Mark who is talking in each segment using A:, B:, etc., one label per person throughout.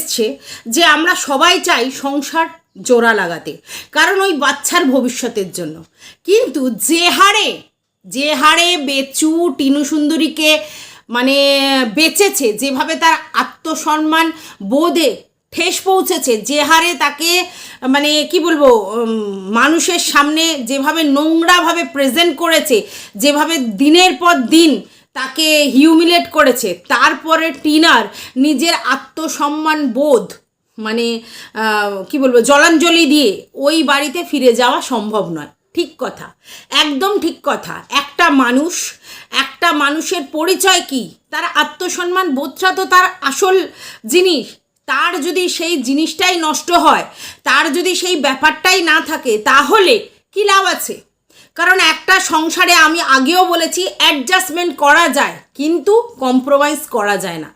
A: এসছে যে আমরা সবাই চাই সংসার জোড়া লাগাতে, কারণ ওই বাচ্চার ভবিষ্যতের জন্য। কিন্তু যে হারে যে হারে বেচু টিনু সুন্দরীকে মানে বেঁচেছে, যেভাবে তার আত্মসম্মান বোধে ঠেস পৌঁছেছে, যে হারে তাকে মানে কি বলব মানুষের সামনে যেভাবে নোংরাভাবে প্রেজেন্ট করেছে, যেভাবে দিনের পর দিন তাকে হিউমিলেট করেছে। তারপরে টিনার নিজের আত্মসম্মান বোধ মানে কি বলব, জলাঞ্জলি দিয়ে ওই বাড়িতে ফিরে যাওয়া সম্ভব নয়। ঠিক কথা। একদম ঠিক কথা। একটা মানুষ, একটা মানুষের পরিচয় কি? তার আত্মসম্মান বোধটা তো তার আসল জিনিস। তার যদি সেই জিনিসটাই নষ্ট হয়, তার যদি সেই ব্যাপারটাই না থাকে, তাহলে কি লাভ আছে? কারণ একটা সংসারে আমি আগেও বলেছি অ্যাডজাস্টমেন্ট করা যায়, কিন্তু কম্প্রোমাইজ করা যায় না।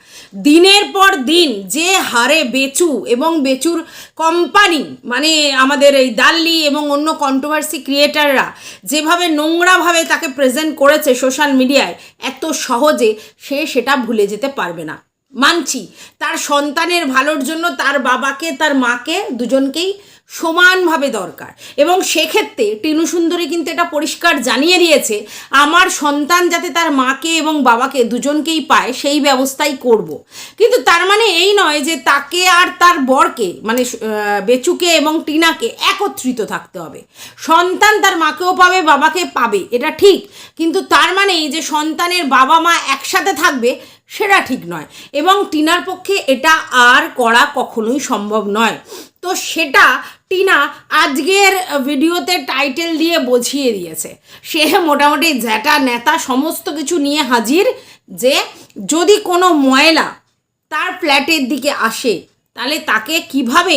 A: দিনের পর দিন যে হারে বেচু এবং বেচুর কোম্পানি মানে আমাদের এই দাল্লি এবং অন্য কন্ট্রোভার্সি ক্রিয়েটাররা যেভাবে নোংরাভাবে তাকে প্রেজেন্ট করেছে সোশ্যাল মিডিয়ায় এত সহজে সে সেটা ভুলে যেতে পারবে না। মানছি, তার সন্তানের ভালোর জন্য তার বাবাকে, তার মাকে দুজনকেই সমানভাবে দরকার। এবং সেক্ষেত্রে টিনু সুন্দরী কিন্তু এটা পরিষ্কার জানিয়ে দিয়েছে, আমার সন্তান যাতে তার মাকে এবং বাবাকে দুজনকেই পায়, সেই ব্যবস্থাই করব। কিন্তু তার মানে এই নয় যে তাকে আর তার বরকে মানে বেচুকে এবং টিনাকে একত্রিত থাকতে হবে। সন্তান তার মাকেও পাবে, বাবাকে পাবে, এটা ঠিক। কিন্তু তার মানে যে সন্তানের বাবা মা একসাথে থাকবে, সেটা ঠিক নয়। এবং টিনার পক্ষে এটা আর করা কখনোই সম্ভব নয়। তো সেটা টিনা আজকের ভিডিওতে টাইটেল দিয়ে বুঝিয়ে দিয়েছে। সে মোটামুটি জ্যাটা নেতা, সমস্ত কিছু নিয়ে হাজির যে যদি কোনো ময়লা তার ফ্ল্যাটের দিকে আসে, তাহলে তাকে কীভাবে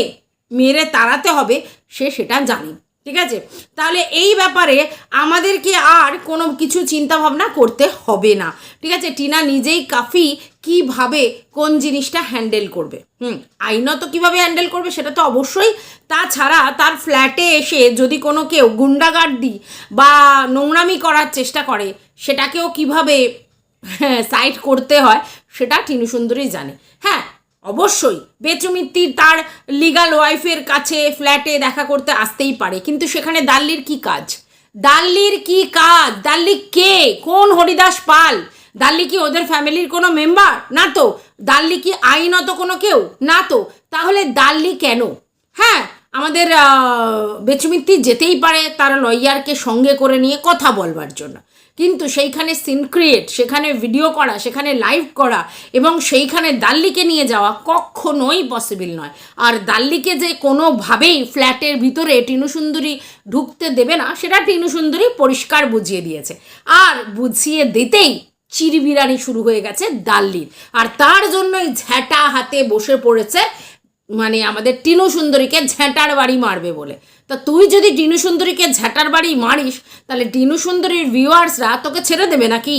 A: মেরে তাড়াতে হবে সে সেটা জানে। ঠিক আছে? তাহলে এই ব্যাপারে আমাদেরকে আর কোনো কিছু চিন্তা ভাবনা করতে হবে না। ঠিক আছে? টিনা নিজেই কাফি কীভাবে কোন জিনিসটা হ্যান্ডেল করবে? হুম আইনত কীভাবে হ্যান্ডেল করবে সেটা তো অবশ্যই। তাছাড়া তার ফ্ল্যাটে এসে যদি কোনো কেউ গুন্ডাগার্দি বা নোংরামি করার চেষ্টা করে, সেটাকেও কীভাবে সাইড করতে হয়, সেটা টিনু সুন্দরী জানে। হ্যাঁ অবশ্যই বেচুমিত্তি তার লিগাল ওয়াইফের কাছে ফ্ল্যাটে দেখা করতে আসতেই পারে, কিন্তু সেখানে দাল্লির কি কাজ? দাল্লির কি কাজ? দাল্লি কে? কোন হরিদাস পাল? দাল্লি কি ওদের ফ্যামিলির কোনো মেম্বার? না তো। দাল্লি কি আইনত কোনো কেউ? না তো। তাহলে দাল্লি কেন? হ্যাঁ আমাদের বেচুমিত্তি যেতেই পারে, তার লয়ারকে সঙ্গে করে নিয়ে কথা বলবার জন্য। কিন্তু সেইখানে সিন ক্রিয়েট সেখানে ভিডিও করা, সেখানে লাইভ করা এবং সেইখানে দাল্লিকে নিয়ে যাওয়া কখনোই পসিবল নয়। আর দাল্লিকে যে কোনোভাবেই ফ্ল্যাটের ভিতরে টিনুসুন্দরী ঢুকতে দেবে না, সেটা টিনু সুন্দরী পরিষ্কার বুঝিয়ে দিয়েছে। আর বুঝিয়ে দিতেই চিরিবিরানি শুরু হয়ে গেছে দাল্লির আর তার জন্যই ঝ্যাটা হাতে বসে পড়েছে মানে আমাদের টিনু সুন্দরীকে ঝ্যাঁটার বাড়ি মারবে বলে। তা তুই যদি টিনু সুন্দরীকে ঝ্যাঁটার বাড়ি মারিস, তাহলে টিনু সুন্দরীর ভিউয়ার্সরা তোকে ছেড়ে দেবে নাকি?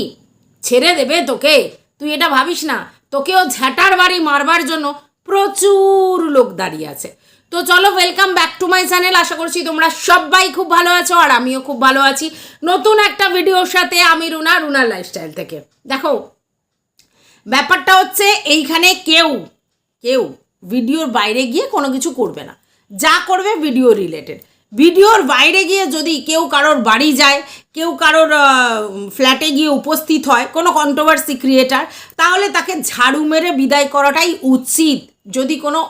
A: ছেড়ে দেবে তোকে? তুই এটা ভাবিস না? তোকেও ঝ্যাঁটার বাড়ি মারবার জন্য প্রচুর লোক দাঁড়িয়ে আছে। তো চলো welcome back to my channel আশা করছি তোমরা সবাই খুব ভালো আছো আর আমিও খুব ভালো আছি। নতুন একটা ভিডিওর সাথে আমি রুনা রুনার লাইফস্টাইল থেকে। দেখো, ব্যাপারটা হচ্ছে এইখানে কেউ কেউ ভিডিওর বাইরে গিয়ে কোনো কিছু করবে না। যা করবে ভিডিও রিলেটেড ভিডিওর বাইরে গিয়ে যদি কেউ কারোর বাড়ি যায়, কেউ কারোর ফ্ল্যাটে গিয়ে উপস্থিত হয়, কোনো কন্ট্রোভার্সি ক্রিয়েটার তাহলে তাকে ঝাড়ু মেরে বিদায় করাটাই উচিত। যদি কোনো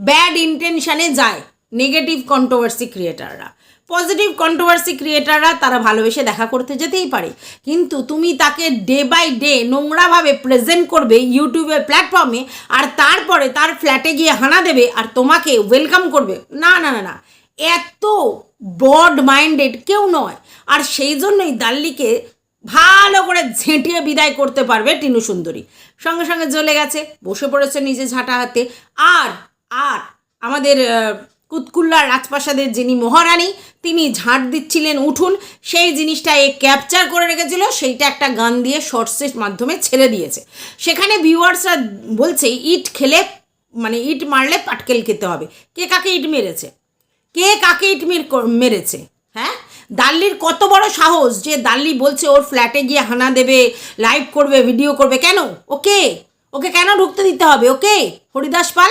A: ব্যাড ইন্টেনশানে যায় নেগেটিভ কন্ট্রোভার্সি ক্রিয়েটাররা। পজিটিভ কন্ট্রোভার্সি ক্রিয়েটাররা তারা ভালোবেসে দেখা করতে যেতেই পারে। কিন্তু তুমি তাকে ডে বাই ডে নোংরাভাবে প্রেজেন্ট করবে ইউটিউবের প্ল্যাটফর্মে আর তারপরে তার ফ্ল্যাটে গিয়ে হানা দেবে আর তোমাকে ওয়েলকাম করবে। না না না না। এত বড মাইন্ডেড কেউ নয়। আর সেই জন্যই দাল্লিকে ভালো করে ঝেঁটিয়ে বিদায় করতে পারবে টিনু সুন্দরী। সঙ্গে সঙ্গে জ্বলে গেছে, বসে পড়েছে নিজে ঝাঁটা হাতে। আর আর আমাদের আহ, কুতকুল্লা রাজপ্রাসাদের যিনি মহারানী তিনি ঝাঁট দিচ্ছিলেন উঠুন। সেই জিনিসটা এ ক্যাপচার করে রেখেছিল সেইটা একটা গান দিয়ে শর্টসের মাধ্যমে ছেড়ে দিয়েছে। সেখানে ভিউয়ার্সরা বলছে ইট খেলে মানে ইট মারলে পাটকেল খেতে হবে। কে কাকে ইট মেরেছে? কে কাকে ইট মের মেরেছে? হ্যাঁ? দাল্লির কত বড় সাহস যে দাল্লি বলছে ওর ফ্ল্যাটে গিয়ে হানা দেবে লাইভ করবে ভিডিও করবে। কেন? ওকে? ওকে কেন ঢুকতে দিতে হবে? ওকে? হরিদাস পাল?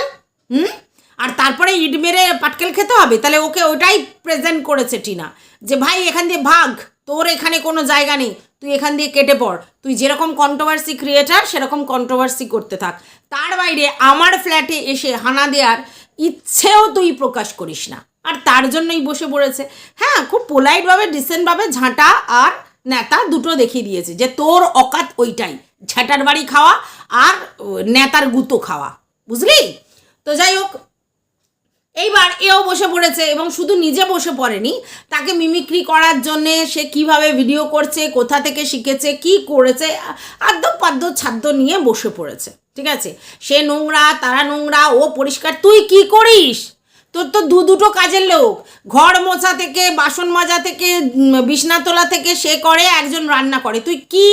A: হুম? আর তারপরে ইট মেরে পাটকেল খেতে হবে? তাহলে ওকে ওটাই প্রেজেন্ট করেছে টিনা। যে ভাই, এখান দিয়ে ভাগ। তোর এখানে কোনো জায়গা নেই। তুই এখান দিয়ে কেটে পড়। তুই যেরকম কন্ট্রোভার্সি ক্রিয়েটার সেরকম কন্ট্রোভার্সি করতে থাক। তার বাইরে আমার ফ্ল্যাটে এসে হানা দেওয়ার ইচ্ছেও তুই প্রকাশ করিস না। আর তার জন্যই বসে পড়েছে। হ্যাঁ খুব পোলাইটভাবে ডিসেন্টভাবে ঝাঁটা আর নেতা দুটো দেখিয়ে দিয়েছে যে তোর অকাত ওইটাই। ঝাঁটার বাড়ি খাওয়া আর নেতার গুঁতো খাওয়া। বুঝলি? তো যাই হোক, এইবার এও বসে পড়েছে এবং শুধু নিজে বসে পড়েনি, তাকে মিমিক্রি করার জন্যে সে কীভাবে ভিডিও করছে, কোথা থেকে শিখেছে, কি করেছে আদ্য পাদ্য ছাদ্য নিয়ে বসে পড়েছে, ঠিক আছে? সে নোংরা, তারা নোংরা, ও পরিষ্কার, তুই কি করিস? তোর তো দু দুটো কাজের লোক, ঘর মোছা থেকে, বাসন মাজা থেকে বিছনা তোলা থেকে সে করে, একজন রান্না করে, তুই কি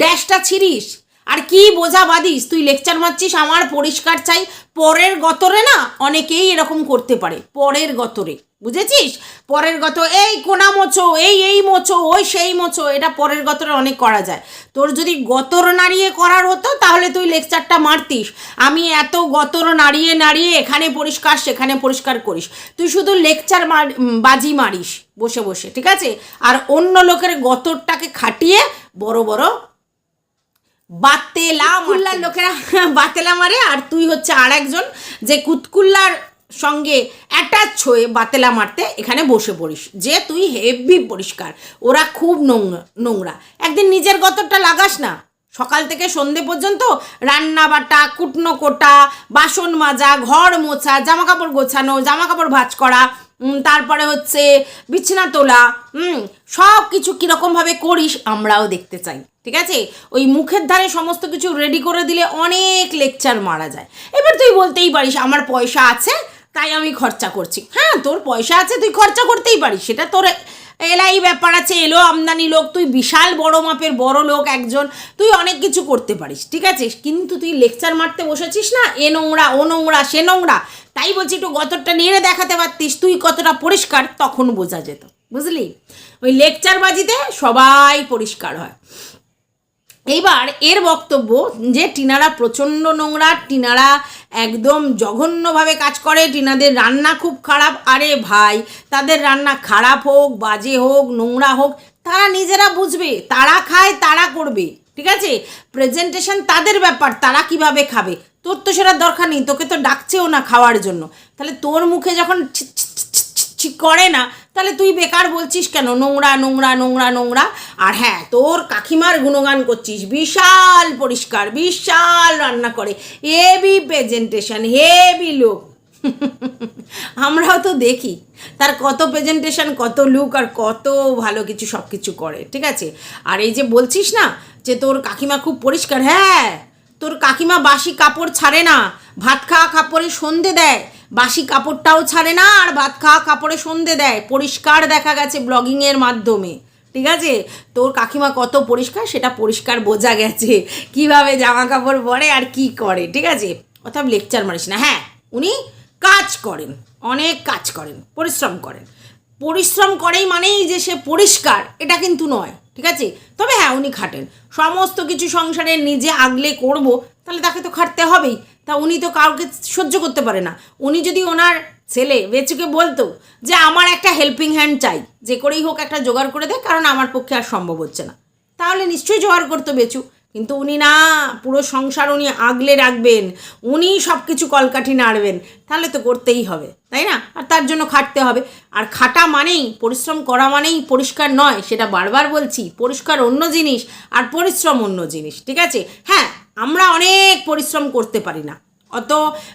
A: ড্যাশটা ছিড়িস? আর কি বোঝা বাদিস তুই লেকচার মারছিস, আমার পরিষ্কার চাই। পরের গতরে না, অনেকেই এরকম করতে পারে, পরের গতরে। বুঝেছিস? পরের গত, এই কোনা মোছো, এই এই মোছো, ওই সেই মোছো, এটা পরের গতরে অনেক করা যায়। তোর যদি গতর নাড়িয়ে করার হতো, তাহলে তুই লেকচারটা মারতিস। আমি এত গতর নাড়িয়ে নাড়িয়ে, এখানে পরিষ্কার, সেখানে পরিষ্কার করিস। তুই শুধু লেকচার মার বাজি মারিস, বসে বসে, ঠিক আছে? আর অন্য লোকের গতরটাকে খাটিয়ে বড় বড় বাতেলা কুল্লার লোকেরা বাতেলা মারে আর তুই হচ্ছে আর একজন যে কুতকুল্লার সঙ্গে অ্যাটাচ হয়ে বাতেলা মারতে এখানে বসে পড়িস যে তুই হেভি পরিষ্কার। ওরা খুব নোংরা নোংরা। একদিন নিজের গতরটা লাগাস না। সকাল থেকে সন্ধে পর্যন্ত রান্না বাটা কুটনো কোটা বাসন মাজা ঘর মোছা জামা কাপড় গোছানো জামা কাপড় ভাঁজ করা তারপরে হচ্ছে বিছানা তোলা সব কিছু কীরকমভাবে করিস আমরাও দেখতে চাই, ঠিক আছে? ওই মুখের ধারে সমস্ত কিছু রেডি করে দিলে অনেক লেকচার মারা যায়। এবার তুই বলতেই পারিস, আমার পয়সা আছে, তাই আমি খরচা করছি। হ্যাঁ তোর পয়সা আছে, তুই খরচা করতেই পারিস, সেটা তোর এলাই ব্যাপার আছে, এলো আমদানি লোক, তুই বিশাল বড় মাপের, বড় লোক একজন, তুই অনেক কিছু করতে পারিস, ঠিক আছে? কিন্তু তুই লেকচার মারতে বসেছিস না? এ নোংরা, ও নোংরা, সে নোংরা, তাই বলছি একটু গতরটা নেড়ে দেখাতে পারতিস, তুই কতটা পরিষ্কার, তখন বোঝা যেত, বুঝলি? ওই লেকচার বাজিতে সবাই পরিষ্কার হয়। এইবার এর বক্তব্য যে, টিনারা প্রচণ্ড নোংরা, টিনারা একদম জঘন্যভাবে কাজ করে। টিনাদের রান্না খুব খারাপ। আরে ভাই, তাদের রান্না খারাপ হোক, বাজে হোক, নোংরা হোক, তারা নিজেরা বুঝবে, তারা খায়, তারা করবে, ঠিক আছে? প্রেজেন্টেশন তাদের ব্যাপার, তারা কীভাবে খাবে? তোর তো সেটা দরকার নেই, তোকে তো ডাকছেও না খাওয়ার জন্য। তাহলে তোর মুখে যখন করে না, তাহলে তুই বেকার বলছিস কেন? নোংরা নোংরা নোংরা নোংরা। আর হ্যাঁ তোর কাকিমার গুণগান করছিস, বিশাল পরিষ্কার, বিশাল রান্না করে হেভি প্রেজেন্টেশন হেভি লোক আমরাও তো দেখি, তার কত প্রেজেন্টেশন কত লুক আর কত ভালো কিছু সব কিছু করে, ঠিক আছে? আর এই যে বলছিস না, যে তোর কাকিমা খুব পরিষ্কার হ্যাঁ তোর কাকিমা বাসি কাপড় ছাড়ে না, ভাত খাওয়া কাপড়ে সন্ধে দেয় বাসি কাপড়টাও ছাড়ে না আর ভাত খাওয়া কাপড়ে সন্ধে দেয়। পরিষ্কার দেখা গেছে ব্লগিংয়ের মাধ্যমে। ঠিক আছে? তোর কাকিমা কত পরিষ্কার সেটা পরিষ্কার বোঝা গেছে। কীভাবে জামা কাপড় পরে আর কি করে, ঠিক আছে? অর্থাৎ লেকচার মারিস না। হ্যাঁ উনি কাজ করেন, অনেক কাজ করেন, পরিশ্রম করেন। পরিশ্রম করেই মানেই যে সে পরিষ্কার, এটা কিন্তু নয়, ঠিক আছে? তবে হ্যাঁ উনি খাটেন। সমস্ত কিছু সংসারে নিজে আগলে করব, তাহলে তাকে তো খাটতে হবেই। তা উনি তো কাউকে সহ্য করতে পারে না। উনি যদি ওনার ছেলে বেচুকে বলতো যে, আমার একটা হেল্পিং হ্যান্ড চাই, যে করেই হোক একটা জোগাড় করে দে, কারণ আমার পক্ষে আর সম্ভব হচ্ছে না। তাহলে নিশ্চয়ই জোগাড় করতো বেচু। কিন্তু উনি না, পুরো সংসার উনি আগলে রাখবেন, উনি সব কিছু কলকাঠি নাড়বেন, তাহলে তো করতেই হবে, তাই না? আর তার জন্য খাটতে হবে। আর খাটা মানেই, পরিশ্রম করা মানেই পরিষ্কার নয়, সেটা বারবার বলছি, পরিষ্কার অন্য জিনিস, আর পরিশ্রম অন্য জিনিস, ঠিক আছে? হ্যাঁ আমরা অনেক পরিশ্রম করতে পারি না। অত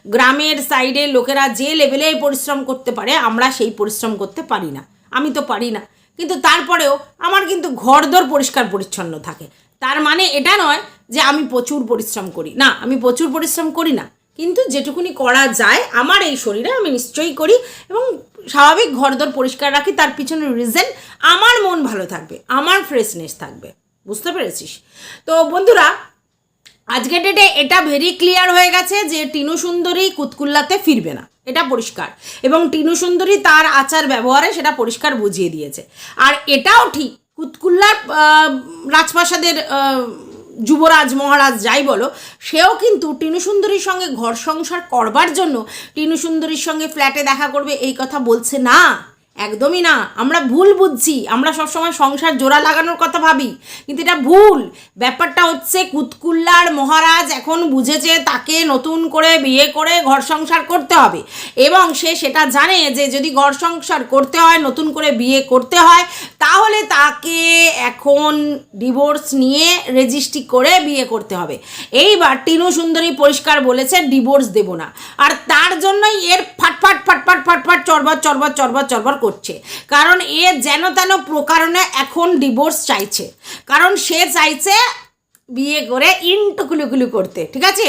A: গ্রামের সাইডে লোকেরা যে লেভেলে পরিশ্রম করতে পারে, আমরা সেই পরিশ্রম করতে পারি না। আমি তো পারি না। কিন্তু তারপরেও আমার কিন্তু ঘরদোর পরিষ্কার পরিচ্ছন্ন থাকে। তার মানে এটা নয় যে আমি প্রচুর পরিশ্রম করি। না, আমি প্রচুর পরিশ্রম করি না। কিন্তু যেটুকুনি করা যায়, আমার এই শরীরে আমি নিশ্চয়ই করি এবং স্বাভাবিক ঘরদোর পরিষ্কার রাখি। তার পিছনে রিজন আমার মন ভালো থাকবে, আমার ফ্রেশনেস থাকবে। বুঝতে পেরেছিস? তো বন্ধুরা আজকে ডেটে এটা ভেরি ক্লিয়ার হয়ে গেছে যে টিনু সুন্দরী কুতকুল্লাতে ফিরবে না। এটা পরিষ্কার। এবং টিনু সুন্দরী তার আচার ব্যবহারে সেটা পরিষ্কার বুঝিয়ে দিয়েছে। আর এটাও ঠিক, কুতকুল্লার রাজপ্রাসাদের যুবরাজ, মহারাজ যাই বলো, সেও কিন্তু টিনু সুন্দরীর সঙ্গে ঘর সংসার করবার জন্য টিনু সুন্দরীর সঙ্গে ফ্ল্যাটে দেখা করবে, এই কথা বলছে না। একদমই না। আমরা ভুল বুঝছি। আমরা সবসময় সংসার জোড়া লাগানোর কথা ভাবি, কিন্তু এটা ভুল। ব্যাপারটা হচ্ছে কুতকুল্লার মহারাজ এখন বুঝেছে তাকে নতুন করে বিয়ে করে ঘর সংসার করতে হবে। এবং সে সেটা জানে যে যদি ঘর সংসার করতে হয়, নতুন করে বিয়ে করতে হয়, তাহলে তাকে এখন ডিভোর্স নিয়ে রেজিস্ট্রি করে বিয়ে করতে হবে। এইবার টিনু সুন্দরী পরিষ্কার বলেছে, ডিভোর্স দেব না। আর তার জন্যই এর ফাটফাট ফাটফাট ফাটফাট চরবার চরবার চরবার চরবার করছে। কারণ এ যেন তেন প্রকারণে এখন ডিভোর্স চাইছে। কারণ সে চাইছে বিয়ে করে ইনটুকুলুকুলু করতে, ঠিক আছে?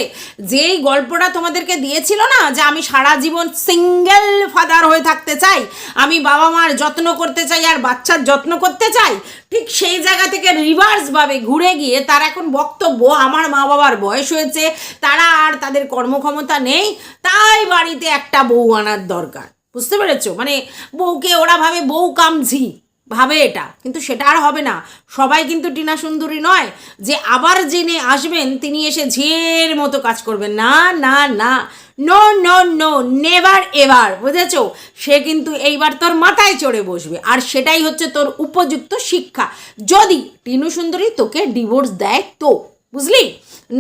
A: যেই গল্পটা তোমাদেরকে দিয়েছিল না, যে আমি সারা জীবন সিঙ্গেল ফাদার হয়ে থাকতে চাই, আমি বাবা মার যত্ন করতে চাই আর বাচ্চার যত্ন করতে চাই, ঠিক সেই জায়গা থেকে রিভার্সভাবে ঘুরে গিয়ে তার এখন বক্তব্য, আমার মা বাবার বয়স হয়েছে, তারা আর তাদের কর্মক্ষমতা নেই, তাই বাড়িতে একটা বউ আনার দরকার। বুঝতে পেরেছ? মানে বউকে ওরা ভাবে বউ কামঝি, ভাবে এটা। কিন্তু সেটা আর হবে না। সবাই কিন্তু টিনা সুন্দরী নয়। যে আবার জেনে আসবেন, তিনি এসে ঝের মতো কাজ করবেন। না না না। No no no, never ever, বুঝেছ? সে কিন্তু এইবার তোর মাথায় চড়ে বসবে। আর সেটাই হচ্ছে তোর উপযুক্ত শিক্ষা। যদি টিনু সুন্দরী তোকে ডিভোর্স দেয় তো। বুঝলি?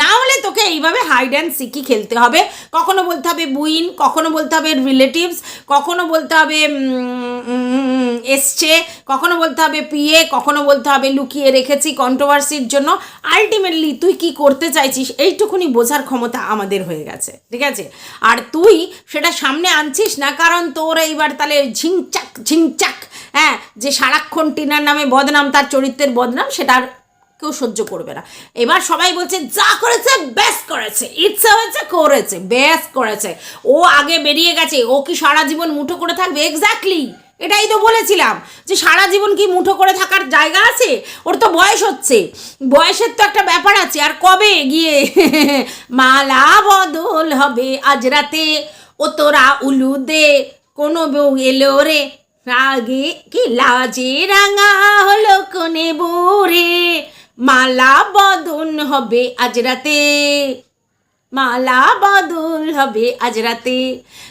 A: না হলে তোকে এইভাবে হাইড অ্যান্ড সিকি খেলতে হবে। কখনো বলতে হবে বুইন, কখনো বলতে হবে রিলেটিভস কখনো বলতে হবে এসছে, কখনো বলতে হবে পিয়ে, কখনো বলতে হবে লুকিয়ে রেখেছি কন্ট্রোভার্সির জন্য। আলটিমেটলি তুই কি করতে চাইছিস, এইটুকুনি বোঝার ক্ষমতা আমাদের হয়ে গেছে, ঠিক আছে? আর তুই সেটা সামনে আনছিস না, কারণ তোর এইবার তাহলে ঝিংচাক ঝিংচাক হ্যাঁ? যে সারাক্ষণ টিনার নামে বদনাম, তার চরিত্রের বদনাম, সেটার কেউ সহ্য করবে না। এবার সবাই বলছে, যা করেছে, ব্যাস করেছে। ইচ্ছা হয়েছে, করেছে, ব্যাস করেছে। ও আগে বেরিয়ে গেছে, ও কি সারা জীবন মুঠো করে থাকবে? এক্স্যাক্টলি এটাই তো বলেছিলাম যে সারা জীবন কি মুঠো করে থাকার জায়গা আছে? ওর তো বয়স হচ্ছে। বয়সের তো একটা ব্যাপার আছে, আর কবে গিয়ে মালা বদল হবে আজ রাতে, ও তোরা উলু দে কোনো বউ এলো রে। রাগে কি, লাজে রাঙা হলো কোনে বোরে মালা বদন হবে আজ রাতে। মালা বদল হবে আজ রাতে।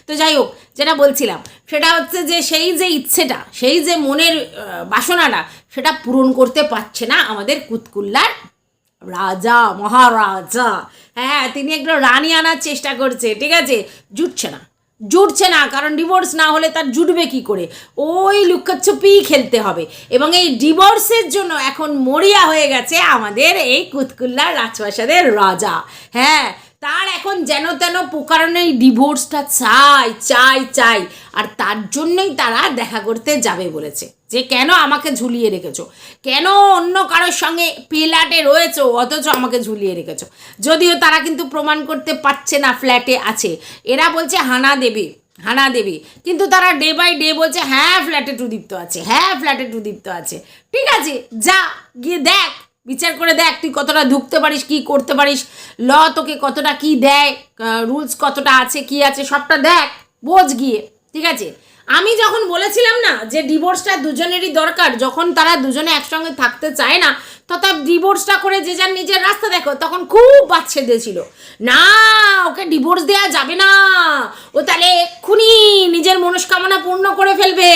A: তো যাই হোক, যেটা বলছিলাম, সেটা হচ্ছে যে সেই যে ইচ্ছেটা, সেই যে মনের বাসনাটা, সেটা পূরণ করতে পারছে না আমাদের কুতকুল্লার রাজা, মহারাজা। হ্যাঁ তিনি একটু রানী আনার চেষ্টা করছে, ঠিক আছে? জুটছে না। জুটছে না, কারণ ডিভোর্স না হলে তার জুটবে কি করে? ওই লুকাচ্ছুপি খেলতে হবে। এবং এই ডিভোর্সের জন্য এখন মরিয়া হয়ে গেছে আমাদের এই কুতকুল্লার রাজপ্রাসাদের রাজা। হ্যাঁ তার এখন যেন তেন প্রকারণে ডিভোর্সটা চাই চাই চাই। আর তার জন্যই তারা দেখা করতে যাবে বলেছে। যে কেন আমাকে ঝুলিয়ে রেখেছো? কেন অন্য কারোর সঙ্গে পিলাটে রয়েছো? অথচ আমাকে ঝুলিয়ে রেখেছো। যদিও তারা কিন্তু প্রমাণ করতে পারছে না ফ্ল্যাটে আছে। এরা বলছে, হানা দেবে হানা দেবে। কিন্তু তারা ডে বাই ডে বলছে হ্যাঁ ফ্ল্যাটে টুদীপ্ত আছে হ্যাঁ ফ্ল্যাটে টুদীপ্ত আছে। ঠিক আছে, যা, গিয়ে দেখ, বিচার করে দেখ, তুই কতটা ঢুকতে পারিস, কি করতে পারিস, ল তোকে কতটা কি দেয় রুলস কতটা আছে, কি আছে, সবটা দেখ, বোঝ গিয়ে, ঠিক আছে? আমি যখন বলেছিলাম না যে ডিভোর্সটা দুজনেরই দরকার, যখন তারা দুজনে একসঙ্গে থাকতে চায় না তথা ডিভোর্সটা করে যে যার নিজের রাস্তা দেখো, তখন খুব বাচ্চা দিয়েছিল না, ওকে ডিভোর্স দেওয়া যাবে না। ও তাহলে এক্ষুনি নিজের মনস্কামনা পূর্ণ করে ফেলবে।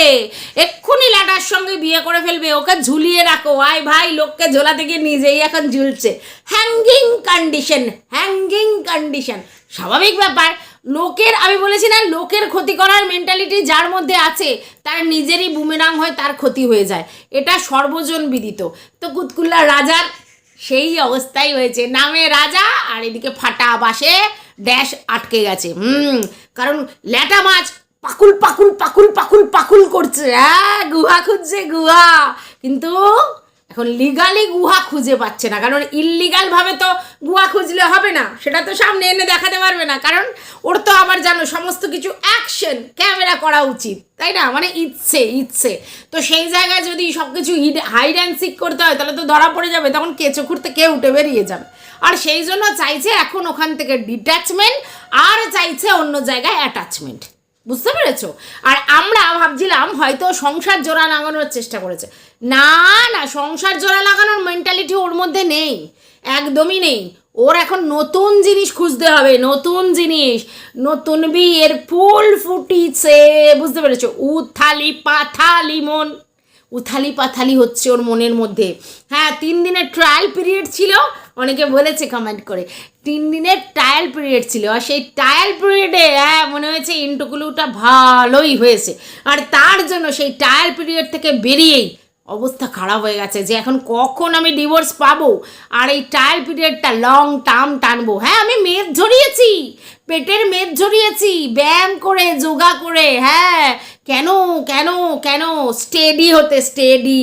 A: এক্ষুনি ল্যাটার সঙ্গে বিয়ে করে ফেলবে। ওকে ঝুলিয়ে রাখো। আয় ভাই, লোককে ঝোলা থেকে নিজেই এখন ঝুলছে। হ্যাঙ্গিং কন্ডিশন হ্যাঙ্গিং কন্ডিশন স্বাভাবিক ব্যাপার। লোকের, আমি বলেছি না, লোকের ক্ষতি করার মেন্টালিটি যার মধ্যে আছে, তার নিজেরই বুমেরাং হয়, তার ক্ষতি হয়ে যায়। এটা সর্বজন বিদিত। তো কুতকুল্লা রাজার সেই অবস্থাই হয়েছে। নামে রাজা, আর এদিকে ফাটা বাসে ড্যাশ আটকে গেছে। হুম, কারণ ল্যাটা মাছ পাকুল পাকুল পাকুল পাকুল পাকুল করছে। হ্যাঁ গুহা খুঁজছে, গুহা। কিন্তু এখন লিগালি গুহা খুঁজে পাচ্ছে না, কারণ ইললিগাল ভাবে তো গুহা খুঁজলে হবে না, সেটা তো সামনে এনে দেখাতে পারবে না, কারণ ওর তো আবার জানো সমস্ত কিছু অ্যাকশন ক্যামেরা করা উচিত, তাই না? মানে ইচ্ছে ইচ্ছে। তো সেই জায়গায় যদি সব কিছু হাইড অ্যান্ড সিক করতে হয়, তাহলে তো ধরা পড়ে যাবে, তখন কেঁচো খুঁড়তে কে উঠে বেরিয়ে যাবে। আর সেই জন্য চাইছে এখন ওখান থেকে ডিট্যাচমেন্ট আর চাইছে অন্য জায়গায় অ্যাটাচমেন্ট বুঝতে পেরেছ? আর আমরা ভাবছিলাম হয়তো সংসার জোড়া লাগানোর চেষ্টা করেছে। না না, সংসার জোড়া লাগানোর মেন্টালিটি ওর মধ্যে নেই। একদমই নেই। ওর এখন নতুন জিনিস খুঁজতে হবে, নতুন জিনিস। নতুন বিয়ের ফুল ফুটিছে, বুঝতে পেরেছ? উথালি পাথালি মন। উথালি পাথালি হচ্ছে ওর মনের মধ্যে। হ্যাঁ তিন দিনের ট্রায়াল পিরিয়ড ছিল অনেকে বলেছে কমেন্ট করে, তিন দিনের ট্রায়াল পিরিয়ড ছিল আর সেই ট্রায়াল পিরিয়ডে হ্যাঁ মনে হয়েছে ইন্টুকুলুটা ভালোই হয়েছে। আর তার জন্য সেই ট্রায়াল পিরিয়ড থেকে বেরিয়েই অবস্থা খারাপ হয়ে গেছে যে এখন কখন আমি ডিভোর্স পাবো? আর এই ট্রায়াল পিরিয়ডটা লং টার্ম টানবো। হ্যাঁ আমি মেদ ঝরিয়েছি, পেটের মেদ ঝরিয়েছি, ব্যায়াম করে, যোগা করে হ্যাঁ। কেন কেন কেন? স্টেডি হতে স্টেডি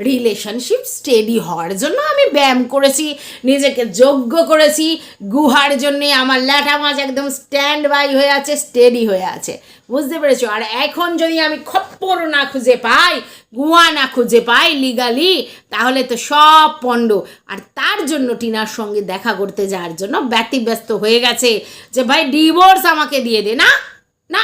A: রিলেশনশিপ স্টেডি হওয়ার জন্য আমি ব্যায়াম করেছি, নিজেকে যোগ্য করেছি, গুহার জন্যে আমার ল্যাটা মাছ একদম স্ট্যান্ড বাই হয়ে আছে স্টেডি হয়ে আছে। বুঝতে পেরেছ? আর এখন যদি আমি খপ্পর না খুঁজে পাই, গুয়া না খুঁজে পাই লিগালি তাহলে তো সব পণ্ড। আর তার জন্য টিনার সঙ্গে দেখা করতে যাওয়ার জন্য ব্যতিব্যস্ত হয়ে গেছে যে, ভাই ডিভোর্স আমাকে দিয়ে দে। না না,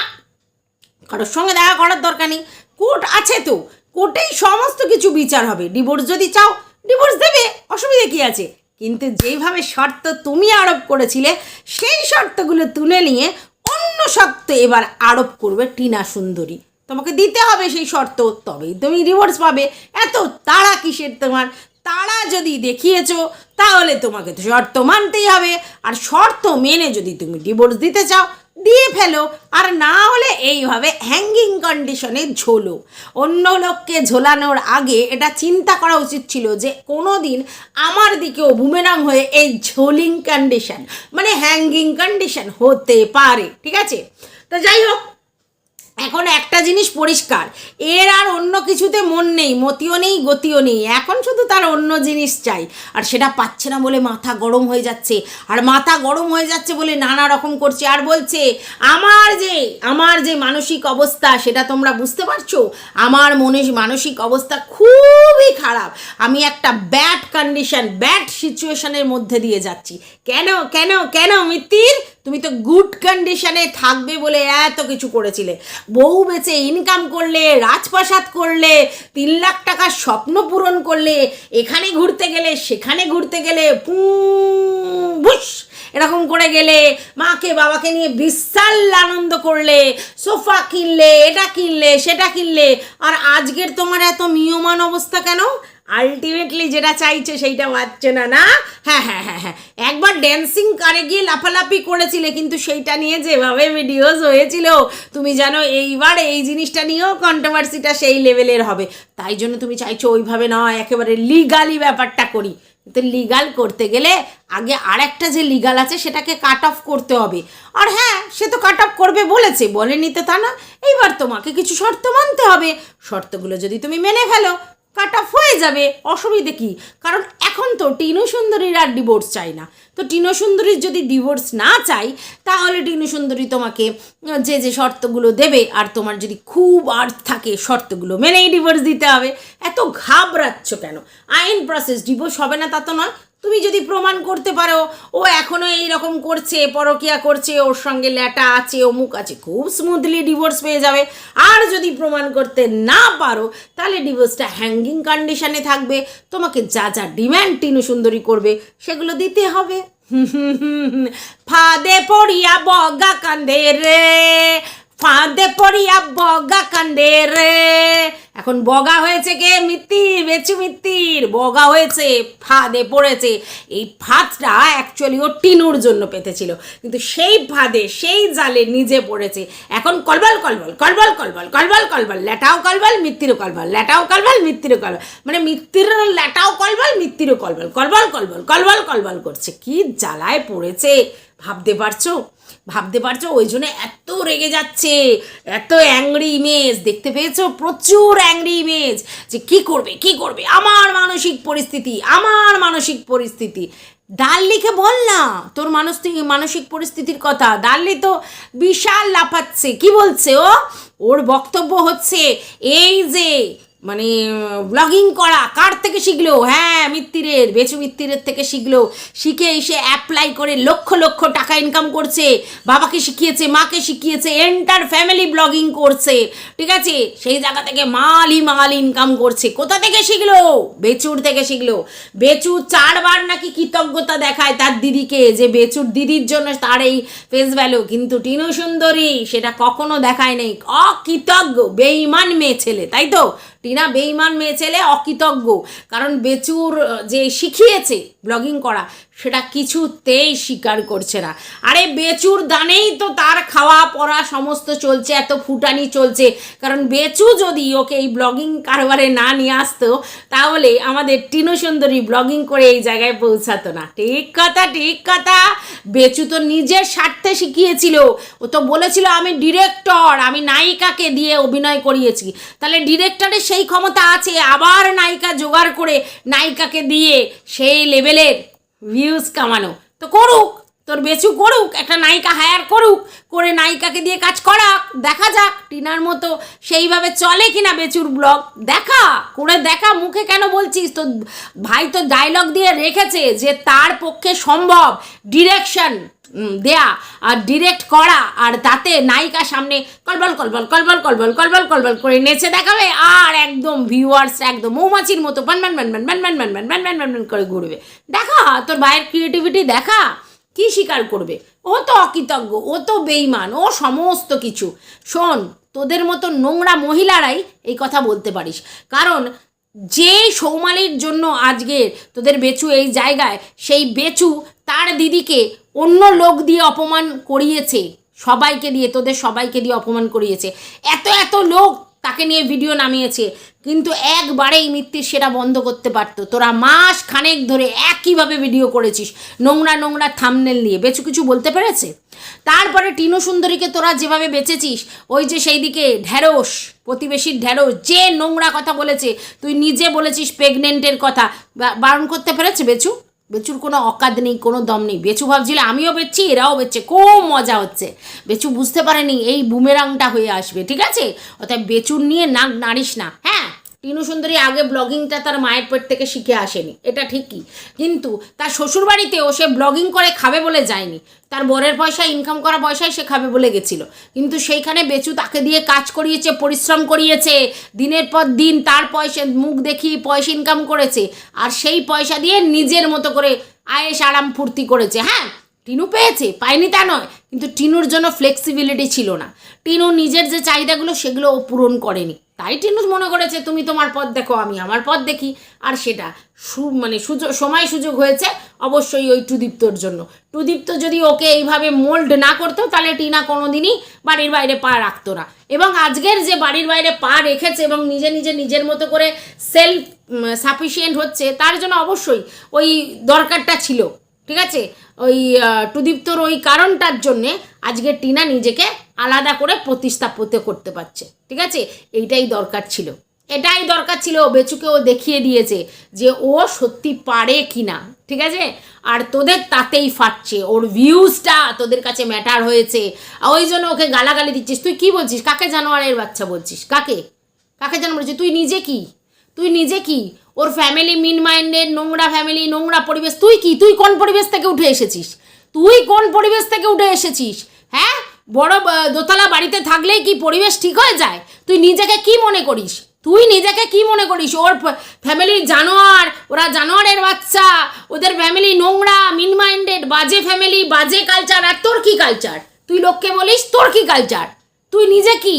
A: কারোর সঙ্গে দেখা করার দরকার নেই। কোর্ট আছে তো, কোর্টেই সমস্ত কিছু বিচার হবে। ডিভোর্স যদি চাও ডিভোর্স দেবে, অসুবিধে কী আছে? কিন্তু যেইভাবে শর্ত তুমি আরোপ করেছিলে, সেই শর্তগুলো তুলে নিয়ে অন্য শর্ত এবার আরোপ করবে টিনা সুন্দরী। তোমাকে দিতে হবে সেই শর্ত, তবেই তুমি রিভোর্স পাবে। এত তাড়া কিসের তোমার? তারা যদি দেখিয়েছ, তাহলে তোমাকে তো শর্ত মানতেই হবে। আর শর্ত মেনে যদি তুমি ডিভোর্স দিতে চাও দিয়ে ফেলো। আর না হলে এইভাবে হ্যাঙ্গিং কন্ডিশনে ঝোলো। অন্য লোককে ঝোলানোর আগে এটা চিন্তা করা উচিত ছিল যে কোনো দিন আমার দিকেও বুমেরাং হয়ে এই ঝোলিং কন্ডিশন মানে হ্যাঙ্গিং কন্ডিশন হতে পারে, ঠিক আছে? তো যাই হোক এখন একটা জিনিস পরিষ্কার, এর আর অন্য কিছুতে মন নেই, মতিও নেই, গতিও নেই, এখন শুধু তার অন্য জিনিস চাই, আর সেটা পাচ্ছে না বলে মাথা গরম হয়ে যাচ্ছে, আর মাথা গরম হয়ে যাচ্ছে বলে নানা রকম করছে, আর বলছে, আমার যে আমার যে মানসিক অবস্থা, সেটা তোমরা বুঝতে পারছ? আমার মনে মানসিক অবস্থা খুবই খারাপ, আমি একটা ব্যাড কন্ডিশন ব্যাড সিচুয়েশনের মধ্যে দিয়ে যাচ্ছি। কেন কেন কেন মিত্তির? তুমি তো গুড কন্ডিশনে থাকবে বলে এত কিছু করেছিলে। বউ বেচে ইনকাম করলে, রাজপ্রাসাদ করলে, তিন লাখ টাকার স্বপ্ন পূরণ করলে, এখানে ঘুরতে গেলে, সেখানে ঘুরতে গেলে বুস এরকম করে গেলে, মাকে বাবাকে নিয়ে বিশাল আনন্দ করলে, সোফা কিনলে, এটা কিনলে, সেটা কিনলে, আর আজকের তোমার এত মিয়মান অবস্থা কেন? আলটিমেটলি যেটা চাইছে সেইটা পাচ্ছে না না? হ্যাঁ হ্যাঁ হ্যাঁ হ্যাঁ। একবার ড্যান্সিং কারে গিয়ে লাফালাফি করেছিলে, কিন্তু সেইটা নিয়ে যেভাবে ভিডিওস হয়েছিল, তুমি জানো এইবার এই জিনিসটা নিয়েও কন্ট্রোভার্সিটা সেই লেভেলের হবে। তাই জন্য তুমি চাইছো ওইভাবে নয় একেবারে লিগালি ব্যাপারটা করি। তো লিগাল করতে গেলে আগে আর একটা যে লিগাল আছে, সেটাকে কাট অফ করতে হবে। আর হ্যাঁ সে তো কাট অফ করবে বলেছে, বলেনি তো তা না। এইবার তোমাকে কিছু শর্ত মানতে হবে। শর্তগুলো যদি তুমি মেনে ফেলো কাট অফ হয়ে যাবে, অসুবিধে কী? কারণ এখন তো টিনু সুন্দরীর আর ডিভোর্স চাই না। তো টিনু সুন্দরীর যদি ডিভোর্স না চাই, তাহলে টিনু সুন্দরী তোমাকে যে যে শর্তগুলো দেবে আর তোমার যদি খুব আর্থ থাকে, শর্তগুলো মেনেই ডিভোর্স দিতে হবে। এত ঘাবড়াচ্ছ কেন? আইন প্রসেস ডিভোর্স হবে না তা তো নয় তুমি যদি প্রমাণ করতে পারো, ও এখনও এই রকম করছে, পরকিয়া করছে, ওর সঙ্গে ল্যাটা আছে অমুক আছে, খুব স্মুথলি ডিভোর্স পেয়ে যাবে। আর যদি প্রমাণ করতে না পারো, তাহলে ডিভোর্সটা হ্যাঙ্গিং কন্ডিশনে থাকবে। তোমাকে যা যা ডিম্যান্ড টিনু সুন্দরী করবে, সেগুলো দিতে হবে। ফাদে পড়িয়া বগা কান্দে রে, ফাঁদে পড়িয়া বগা কান্দে রে। এখন বগা হয়েছে কে? মিত্তির, বেচু মিত্তির। বগা হয়েছে, ফাঁদে পড়েছে। এই ফাঁদটা অ্যাকচুয়ালি ও টিনুর জন্য পেতেছিল। কিন্তু সেই ফাঁদে, সেই জালে নিজে পড়েছে। এখন কলবল কলবল কলবল কলবল কলবল কলবল, ল্যাটাও কলবল, মিত্তিরও কলবল, ল্যাটাও কলবল, মিত্তিরও কলবল। মানে মিত্তির ল্যাটাও কলবল, মিত্তিরও কলবল কলবল কলবল কলবল কলবল করছে। কি জ্বালায় পড়েছে? ভাবতে পারছ? ভাবতে পারছ? ওই জন্য এত রেগে যাচ্ছে, এত অ্যাংরি ইমেজ দেখতে পেয়েছ? প্রচুর অ্যাংরি ইমেজ যে কি করবে কি করবে? আমার মানসিক পরিস্থিতি, আমার মানসিক পরিস্থিতি। ডাল্লিকে বল না, তোর মানসিক মানসিক পরিস্থিতির কথা। ডাল্লি তো বিশাল লাফাচ্ছে। কি বলছে ও? ওর বক্তব্য হচ্ছে, এই যে মানে ব্লগিং করা, কার থেকে শিখলো? হ্যাঁ মিত্তিরের, বেচু মিত্তিরের থেকে শিখলো। শিখে এসে অ্যাপ্লাই করে লক্ষ লক্ষ টাকা ইনকাম করছে। বাবাকে শিখিয়েছে, মাকে শিখিয়েছে এন্টার ফ্যামিলি ব্লগিং করছে। ঠিক আছে? সেই জায়গা থেকে মালই মাল ইনকাম করছে। কোথা থেকে শিখলো? বেচুর থেকে শিখলো। বেচু চারবার নাকি কৃতজ্ঞতা দেখায় তার দিদিকে যে বেচুর দিদির জন্য তার এই ফেস ভ্যালু কিন্তু টিনু সুন্দরী সেটা কখনো দেখায় নেই। অকৃতজ্ঞ বেইমান মেয়ে ছেলে, তাই তো? টিনা বেইমান মেয়ে ছেলে অকৃতজ্ঞ। কারণ বেচুর যে শিখিয়েছে ব্লগিং করা, সেটা কিছুতেই স্বীকার করছে না। আরে বেচুর দানেই তো তার খাওয়া পড়া সমস্ত চলছে, এত ফুটানি চলছে। কারণ বেচু যদি ওকে এই ব্লগিং কারবারে না নিয়ে আসতো, তাহলে আমাদের টিনু সুন্দরী ব্লগিং করে এই জায়গায় পৌঁছাতো না। ঠিক কথা ঠিক কথা। বেচু তো নিজের স্বার্থে শিখিয়েছিল। ও তো বলেছিল, আমি ডিরেক্টর আমি নায়িকাকে দিয়ে অভিনয় করিয়েছি। তাহলে ডিরেক্টরের সেই ক্ষমতা আছে, আবার নায়িকা জোগাড় করে নায়িকাকে দিয়ে সেই লেভেলের ভিউজ কামানো। তো করুক। তোর বেচু করুক একটা নায়িকা হায়ার করুক করে নায়িকাকে দিয়ে কাজ করাক দেখা যাক টিনার মতো সেইভাবে চলে কিনা বেচুর ব্লগ দেখা করে দেখা মুখে কেন বলছিস তো ভাই তো ডায়লগ দিয়ে রেখেছে যে তার পক্ষে সম্ভব ডিরেকশন দেয়া আর ডিরেক্ট করা আর তাতে নায়িকা সামনে কলবল কলবল কলবল কলবল কলবল কলবল করে নেচে দেখাবে আর একদম ভিউয়ার্স একদম মৌমাছির মতো বান বান বান বান বান বান বান বান বান করে ঘুরবে দেখা তোর ভাইয়ের ক্রিয়েটিভিটি দেখা কি স্বীকার করবে? ও তো অকৃতজ্ঞ, ও তো বেইমান ও সমস্ত কিছু। শোন, তোদের মতো নোংরা মহিলারাই এই কথা বলতে পারিস। কারণ যে সৌমালির জন্য আজকে তোদের বেচু এই জায়গায়, সেই বেচু তার দিদিকে অন্য লোক দিয়ে অপমান করিয়েছে। সবাইকে দিয়ে, তোদের সবাইকে দিয়ে অপমান করিয়েছে। এত এত লোক তাকে নিয়ে ভিডিও নামিয়েছে। কিন্তু একবারেই মিথ্যে সেটা বন্ধ করতে পারতো। তোরা মাস খানেক ধরে একইভাবে ভিডিও করেছিস, নোংরা নোংরা থামনেল নিয়ে। বেচু কিছু বলতে পেরেছে? তারপরে টিনু সুন্দরীকে তোরা যেভাবে বেঁচেছিস, ওই যে সেই দিকে ঢ্যাঁড়স প্রতিবেশীর ঢ্যাঁড়স যে নোংরা কথা বলেছে, তুই নিজে বলেছিস প্রেগনেন্টের কথা। বারণ করতে পেরেছে বেচু? বেচুর কোনো অকাদ নেই, কোনো দম নেই। বেচু ভাবছিল, আমিও বেচছি, এরাও বেচছে, খুব মজা হচ্ছে। বেচু বুঝতে পারেনি, এই বুমেরাংটা হয়ে আসবে, ঠিক আছে? অর্থাৎ বেচুর নিয়ে নাক নাড়িস না হ্যাঁ? টিনু সুন্দরী আগে ব্লগিংটা তার মায়ের পেট থেকে শিখে আসেনি, এটা ঠিকই। কিন্তু তার শ্বশুরবাড়িতেও সে ব্লগিং করে খাবে বলে যায়নি। তার বরের পয়সা ইনকাম করা পয়সায় সে খাবে বলে গেছিল। কিন্তু সেইখানে বেচু তাকে দিয়ে কাজ করিয়েছে, পরিশ্রম করিয়েছে, দিনের পর দিন তার পয়সা, মুখ দেখিয়ে পয়সা ইনকাম করেছে, আর সেই পয়সা দিয়ে নিজের মতো করে আয়েস আরাম ফুর্তি করেছে। হ্যাঁ টিনু পেয়েছে, পায়নি তা নয়, কিন্তু টিনুর জন্য ফ্লেক্সিবিলিটি ছিল না। টিনু নিজের যে চাহিদাগুলো সেগুলো ও পূরণ করেনি। তাই টিনু মনে করেছে, তুমি তোমার পথ দেখো, আমি আমার পথ দেখি। আর সেটা সু মানে সুযোগ সময় সুযোগ হয়েছে অবশ্যই ওই টুদীপ্তর জন্য। টুদীপ্ত যদি ওকে এইভাবে মোল্ড না করতো, তাহলে টিনা কোনোদিনই বাড়ির বাইরে পা রাখতো না। এবং আজকের যে বাড়ির বাইরে পা রেখেছে এবং নিজে নিজে নিজের মতো করে সেলফ সাফিসিয়েন্ট হচ্ছে, তার জন্য অবশ্যই ওই দরকারটা ছিল। ঠিক আছে ওই টুদীপ্তর ওই কারণটার জন্যে আজকে টিনা নিজেকে আলাদা করে প্রতিস্থাপিত করতে পারছে। ঠিক আছে এইটাই দরকার ছিল। এটাই দরকার ছিল বেচুকে ও দেখিয়ে দিয়েছে যে ও সত্যি পারে কি না ঠিক আছে আর তোদের তাতেই ফাটছে, ওর ভিউজটা তোদের কাছে ম্যাটার হয়েছে। ওই জন্য ওকে গালাগালি দিচ্ছিস। তুই কি বলছিস? কাকে জানোয়ারের বাচ্চা বলছিস? কাকে? কাকে জানো বলছিস? তুই নিজে কি? তুই নিজে কি? ওর ফ্যামিলি মিন মাইন্ডেড নোংরা ফ্যামিলি নোংরা পরিবেশ। তুই কি? তুই কোন পরিবেশ থেকে উঠে এসেছিস? তুই কোন পরিবেশ থেকে উঠে এসেছিস? হ্যাঁ? বড় দোতলা বাড়িতে থাকলেই কি পরিবেশ ঠিক হয়ে যায়? তুই নিজেকে কি মনে করিস? তুই নিজেকে কি মনে করিস? ওর ফ্যামিলির জানোয়ার, ওরা জানোয়ারের বাচ্চা, ওদের ফ্যামিলি নোংরা মিন মাইন্ডেড বাজে ফ্যামিলি বাজে কালচার আর তোর কি কালচার তুই লোককে বলিস, তোর কি কালচার তুই নিজে কি?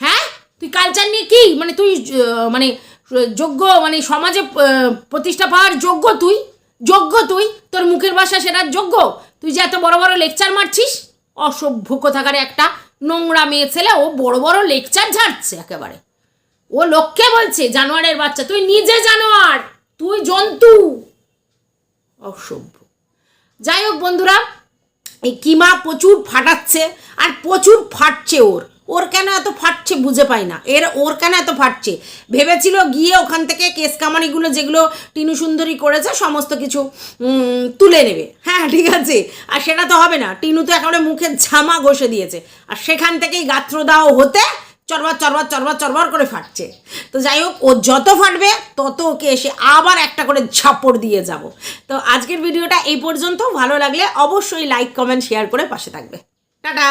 A: হ্যাঁ? তুই কালচার নিয়ে কি? মানে তুই মানে যোগ্য মানে সমাজে প্রতিষ্ঠা পাওয়ার যোগ্য তুই যোগ্য তুই, তোর মুখের ভাষা সেটার যোগ্য। তুই যে এত বড় বড় লেকচার মারছিস, অসভ্য কোথাকারে একটা নোংরা মেয়ে ছেলে, ও বড় বড় লেকচার ঝাড়ছে একেবারে। ও লোককে বলছে, জানোয়ারের বাচ্চা, তুই নিজে জানোয়ার, তুই জন্তু। অসভ্য। যাই হোক বন্ধুরা, এই কিমা প্রচুর ফাটাচ্ছে, আর প্রচুর ফাটছে ওর। ওর কেন এত ফাটছে বুঝে পাই না। এর, ওর কেন এত ফাটছে? ভেবেছিল গিয়ে ওখান থেকে কেস কামানিগুলো যেগুলো টিনু সুন্দরী করেছে, সমস্ত কিছু তুলে নেবে। হ্যাঁ ঠিক আছে। আর সেটা তো হবে না। টিনু তো একেবারে মুখে ঝামা ঘষে দিয়েছে। আর সেখান থেকেই গাত্রদাহ হতে চরবার চরবার চরবার চরবার করে ফাটছে। তো যাই হোক, ও যত ফাটবে, তত ওকে এসে আবার একটা করে ঝাপড় দিয়ে যাব। তো আজকের ভিডিওটা এই পর্যন্ত। ভালো লাগলে অবশ্যই লাইক কমেন্ট শেয়ার করে পাশে থাকবে। টাটা!